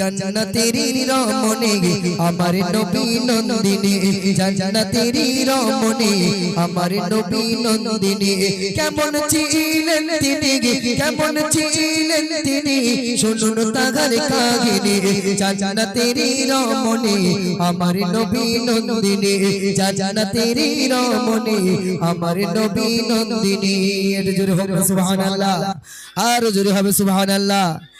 জান্নাতেরি রমণী, আমার নবী নন্দিনী জান্নাতেরি রমণী, আমার নবী নন্দিনী, কেমন ছিলেন তিনি, কেমন ছিলেন তিনি, শুনুন তাগার কাহিনী আমার নবী নন্দিনী আমার নবী নন্দিনী জোরে হবে সুবহানাল্লাহ, আর হবে সুবহানাল্লাহ।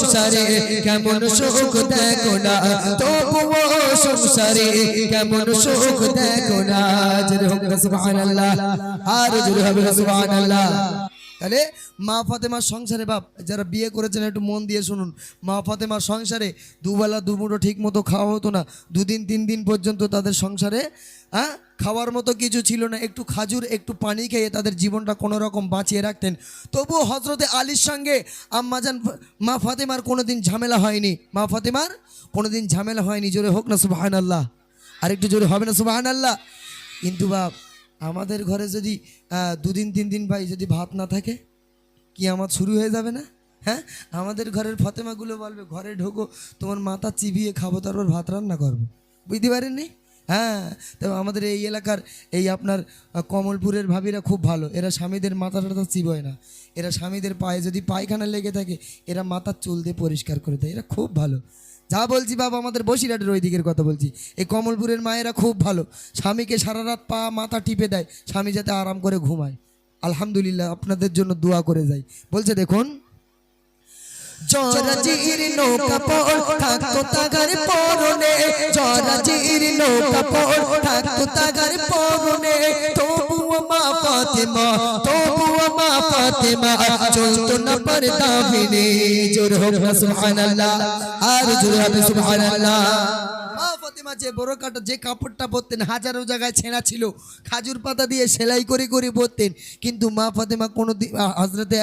সংসারে কেমন সুখ দেখো না? তবুও সংসারে কেমন সুখ দেখো না? জোরে হোক, সুবহানাল্লাহ। আর জোরে হবে, সুবহানাল্লাহ। তাহলে মা ফাতেমার সংসারে বাপ, যারা বিয়ে করেছেন একটু মন দিয়ে শুনুন। মা ফাতেমার সংসারে দুবেলা দুমুঠো ঠিক মতো খাওয়া হতো না। দুদিন, তিন দিন পর্যন্ত তাদের সংসারে হ্যাঁ খাওয়ার মতো কিছু ছিল না। একটু খাজুর, একটু পানি খেয়ে তাদের জীবনটা কোনো রকম বাঁচিয়ে রাখতেন। তবুও হজরতে আলীর সঙ্গে আম্মাজান মা ফাতেমার কোনো দিন ঝামেলা হয়নি। মা ফাতেমার কোনো দিন ঝামেলা হয়নি। জোরে হোক না সুবাহান আল্লাহ আর একটু জোরে হবে না সুবাহান আল্লাহ কিন্তু বাপ আমাদের ঘরে যদি দুদিন তিন দিন ভাই যদি ভাত না থাকে কি আমার শুরু হয়ে যাবে না? হ্যাঁ? আমাদের ঘরের ফতেমাগুলো বলবে, ঘরে ঢোকো, তোমার মাথা চিবিয়ে খাব, তারপর ভাত রান্না করব। বুঝতে পারেননি? হ্যাঁ? তো আমাদের এই এলাকার এই আপনার কমলপুরের ভাবিরা খুব ভালো। এরা স্বামীদের মাথাটা তো চিবোয় না। এরা স্বামীদের পায়ে যদি পায়খানা লেগে থাকে, এরা মাথার চুল দিয়ে পরিষ্কার করে দেয়। এরা খুব ভালো। যা বলছি বাবা, আমাদের বসিরহাটের ওই দিকের কথা বলছি। এই কমলপুরের মায়েরা খুব ভালো। স্বামীকে সারা রাত পা, মাথা টিপে দেয়। স্বামী যাতে আরাম করে ঘুমায়। আলহামদুলিল্লাহ, আপনাদের জন্য দোয়া করে যাই। বলছে, দেখুন, জরাজির তবুও মা মা ফাতেমা চলতো না পর্দা বিনে জোর হোক না সুবহানাল্লাহ আর জোর হবে সুবহানাল্লাহ। ফাতেমা যে বড় কাটা যে কাপড়টা পরতেন, হাজারো জায়গায় ছেঁড়া ছিল। খাজুর পাতা দিয়ে সেলাই করে করে পরতেন। কিন্তু মা ফাতেমা কোনো দিন হজরতে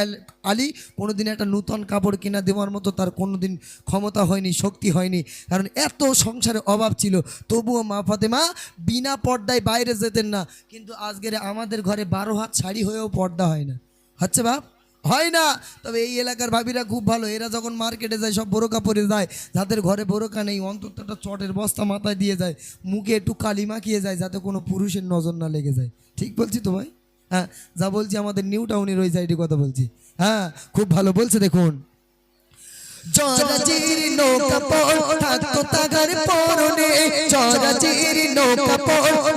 আলী কোনোদিন একটা নূতন কাপড় কিনা দেওয়ার মতো তার কোনোদিন ক্ষমতা হয়নি, শক্তি হয়নি। কারণ এত সংসারে অভাব ছিল। তবুও মা ফাতেমা বিনা পর্দায় বাইরে যেতেন না। কিন্তু আজকের আমাদের ঘরে বারো হাত শাড়ি হয়েও পর্দা হয় না। হচ্ছে বাপ? হয় না। তবে এই এলাকার ভাবিরা খুব ভালো। এরা যখন মার্কেটে যায়, সব বোরকা পরে যায়, যাদের ঘরে বোরকা নেই অন্তত একটা চটের বস্তা মাথায় দিয়ে যায়, মুখে একটু কালি মাখিয়ে যায়, যাতে কোনো পুরুষের নজর না লেগে যায়। ঠিক বলছি তো ভাই? হ্যাঁ যা বলছি আমাদের নিউ টাউনের ওই সাইডে কথা বলছি। হ্যাঁ খুব ভালো বলছে দেখুন। জরাজির নৌকা পড় থাকতো তাগার পরনে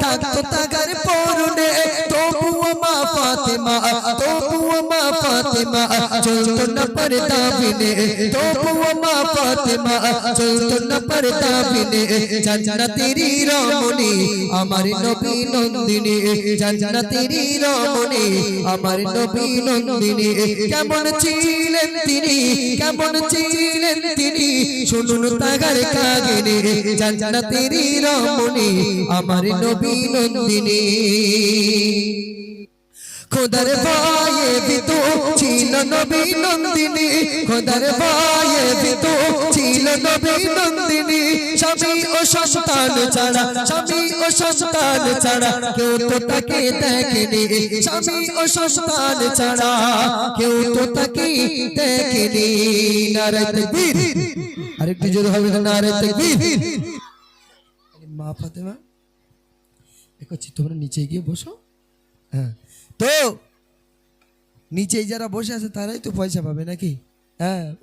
থাকতো তাগার পরনে। ফাতেমা তবুও মা ফাতেমা, চলতো না পর্দা বিনে। তবুও মা ফাতেমা, চলতো না পর্দা বিনে। জান্নাতেরি রমণী, আমার নবী নন্দিনী। জান্নাতেরি রমণী, আমার নবী নন্দিনী। কেমন ছিলেন তিনি, কেমন ছিলেন তিনি? শুনুন তাগার কাগিনী জান্নাতেরি রমণী, আমার নবী নন্দিনী। খোদার ভয়ে বিতু ছিল নবী নন্দিনী। খোদার ভয়ে বিতু ছিল নবী নন্দিনী। স্বামী ও সন্তান ছাড়া, স্বামী ও সন্তান ছাড়া কেউ তো তাকে দেখেনি। স্বামী ও সন্তান ছাড়া কেউ তো তাকে দেখেনি। নারায় তাকবীর। আরেকটু জোরে হবে নারায় তাকবীর। মা ফাতেমা করছি তোমরা নিচে গিয়ে বসো। হ্যাঁ। তো নিচেই যারা বসে আছে তারাই তো পয়সা পাবে নাকি? হ্যাঁ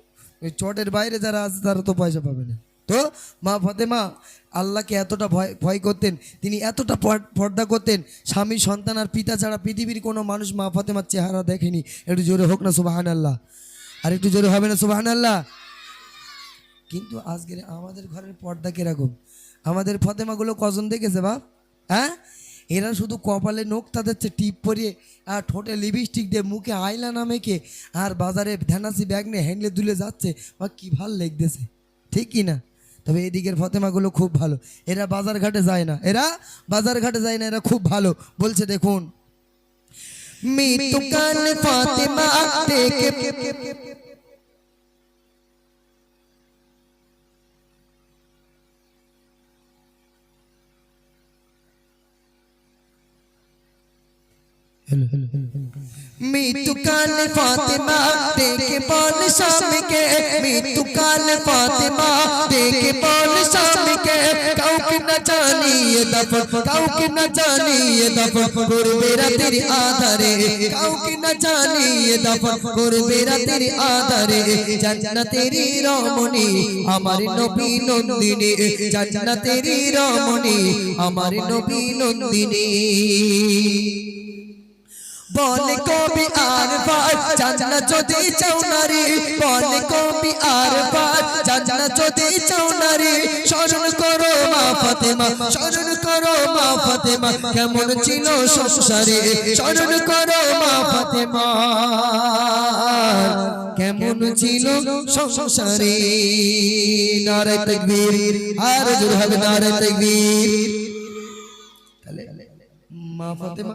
চটের বাইরে যারা আছে তারা তো পয়সা পাবে না। তো মা ফাতেমা, আল্লাহকে এতটা ভয় ভয় করতেন, তিনি এতটা পর- পর্দা করতেন, স্বামী, সন্তান আর পিতা ছাড়া পৃথিবীর কোনো মানুষ মা ফাতেমার চেহারা দেখেনি। একটু জোরে হোক না সুবাহান আল্লাহ আর একটু জোরে হবে না সুবাহান আল্লাহ কিন্তু আজকের আমাদের ঘরের পর্দা কীরকম? আমাদের ফতেমাগুলো কজন দেখেছে বাপ? হ্যাঁ? এরা শুধু কপালে নখ তাদেরছে টিপ পরিয়ে, আর ঠোঁটে লিপস্টিক দিয়ে মুখে আইলা না মেখে, আর বাজারে ধ্যানাসি ব্যাগ নিয়ে হ্যান্ডলে দুলে যাচ্ছে। বা কী ভালো লেগতেছে, ঠিক কি না তবে এদিকের ফতেমাগুলো খুব ভালো। এরা বাজার ঘাটে যায় না। এরা বাজার ঘাটে যায় না, এরা খুব ভালো। বলছে, দেখুন মৃত্যু কাল ফাতেমা দেখে বল স্বামীকে। মৃত্যু কাল ফাতেমা দেখে বল স্বামীকে। কাউকে না জানিয়ে দফন কাউকে না জানিয়ে দফন করবে রাতের আধারে। কাউকে না জানিয়ে দফন করবে রাতের আধারে। জান্নাতেরি রমণী, আমার নবী নন্দিনী। জান্নাতেরি রমণী, আমার নবী নন্দিনী। বলে কবি আর বার জান্নাত যদি চাও নারী বলে কবি আর বার জান্নাত যদি চাও নারী স্মরণ করো মা ফাতেমা স্মরণ করো মা ফাতেমা কেমন ছিল সংসারে? স্মরণ করো মা ফাতেমা কেমন ছিল সংসারে? নারে তাকবীর আর জোর হবে নারে তাকবীর। মা ফাতেমা